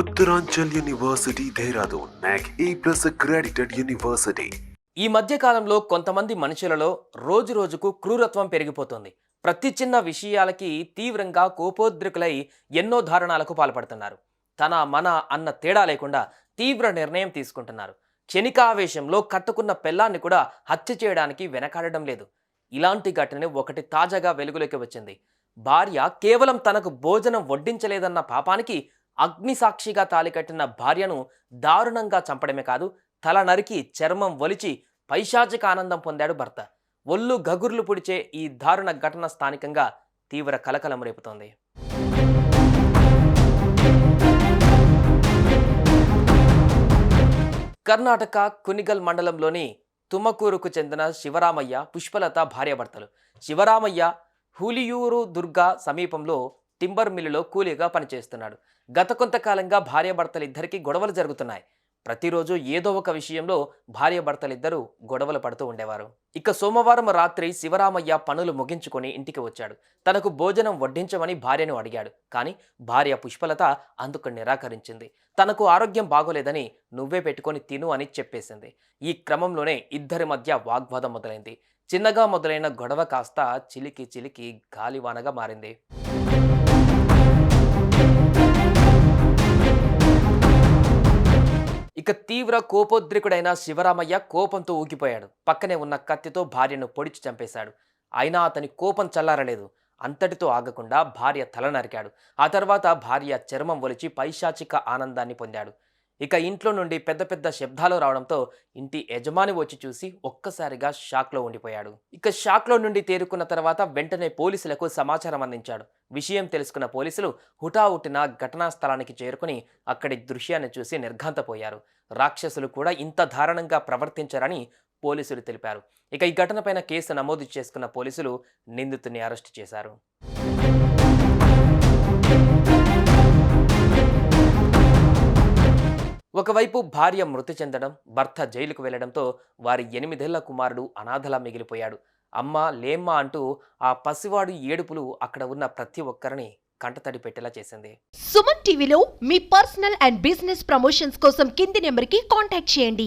Uttaranchal university Dehradun NAC A plus accredited ఈ మధ్య కాలంలో కొంతమంది మనుషులలో రోజు రోజుకు క్రూరత్వం పెరిగిపోతుంది. ప్రతి చిన్న విషయాలకి తీవ్రంగా కోపోద్రికులై ఎన్నో దారుణాలకు పాల్పడుతున్నారు. తన మన అన్న తేడా లేకుండా తీవ్ర నిర్ణయం తీసుకుంటున్నారు. క్షణికావేశంలో కట్టుకున్న పెళ్ళాన్ని కూడా హత్య చేయడానికి వెనకాడడం లేదు. ఇలాంటి ఘటన ఒకటి తాజాగా వెలుగులోకి వచ్చింది. భార్య కేవలం తనకు భోజనం వడ్డించలేదన్న పాపానికి అగ్నిసాక్షిగా తాలికట్టిన భార్యను దారుణంగా చంపడమే కాదు తల నరికి చర్మం ఒలిచి పైశాచిక ఆనందం పొందాడు భర్త. ఒళ్ళు గగుర్లు పుడిచే ఈ దారుణ ఘటన స్థానికంగా తీవ్ర కలకలం రేపుతోంది. కర్ణాటక కునిగల్ మండలంలోని తుమకూరుకు చెందిన శివరామయ్య పుష్పలత భార్యాభర్తలు. శివరామయ్య హులియూరు దుర్గా సమీపంలో టింబర్ మిల్లులో కూలీగా పనిచేస్తున్నాడు. గత కొంతకాలంగా భార్యాభర్తలిద్దరికీ గొడవలు జరుగుతున్నాయి. ప్రతిరోజు ఏదో ఒక విషయంలో భార్యాభర్తలిద్దరూ గొడవలు పడుతూ ఉండేవారు. ఇక సోమవారం రాత్రి శివరామయ్య పనులు ముగించుకొని ఇంటికి వచ్చాడు. తనకు భోజనం వడ్డించమని భార్యను అడిగాడు. కానీ భార్య పుష్పలత అందుకు నిరాకరించింది. తనకు ఆరోగ్యం బాగోలేదని నువ్వే పెట్టుకొని తిను అని చెప్పేసింది. ఈ క్రమంలోనే ఇద్దరి మధ్య వాగ్వాదం మొదలైంది. చిన్నగా మొదలైన గొడవ కాస్త చిలికి చిలికి గాలివానగా మారింది. ఇక తీవ్ర కోపోద్రికుడైన శివరామయ్య కోపంతో ఊగిపోయాడు. పక్కనే ఉన్న కత్తితో భార్యను పొడిచి చంపేశాడు. అయినా అతని కోపం చల్లారలేదు. అంతటితో ఆగకుండా భార్య తల నరికాడు ఆ తర్వాత భార్య చర్మం ఒలిచి పైశాచిక ఆనందాన్ని పొందాడు. ఇక ఇంట్లో నుండి పెద్ద పెద్ద శబ్దాలు రావడంతో ఇంటి యజమాని వచ్చి చూసి ఒక్కసారిగా షాక్లో ఉండిపోయాడు. ఇక షాక్లో నుండి తేరుకున్న తర్వాత వెంటనే పోలీసులకు సమాచారం అందించాడు. విషయం తెలుసుకున్న పోలీసులు హుటాహుటిన ఘటనా స్థలానికి చేరుకుని అక్కడి దృశ్యాన్ని చూసి నిర్ఘాంతపోయారు. రాక్షసులు కూడా ఇంత దారుణంగా ప్రవర్తించారని పోలీసులు తెలిపారు. ఇక ఈ ఘటనపైన కేసు నమోదు చేసుకున్న పోలీసులు నిందితుని అరెస్టు చేశారు. ఒకవైపు భార్య మృతి చెందడం భర్త జైలుకు వెళ్ళడంతో వారి ఎనిమిదేళ్ళ కుమారుడు అనాథలా మిగిలిపోయాడు. అమ్మ లేమ్మ అంటూ ఆ పసివాడు ఏడుపులు అక్కడ ఉన్న ప్రతి ఒక్కరిని కంటతడి పెట్టేలా చేసింది. సుమన్ టీవీలో మీ పర్సనల్ అండ్ బిజినెస్ ప్రమోషన్స్ కోసం కింది నెంబర్కి కాంటాక్ట్ చేయండి.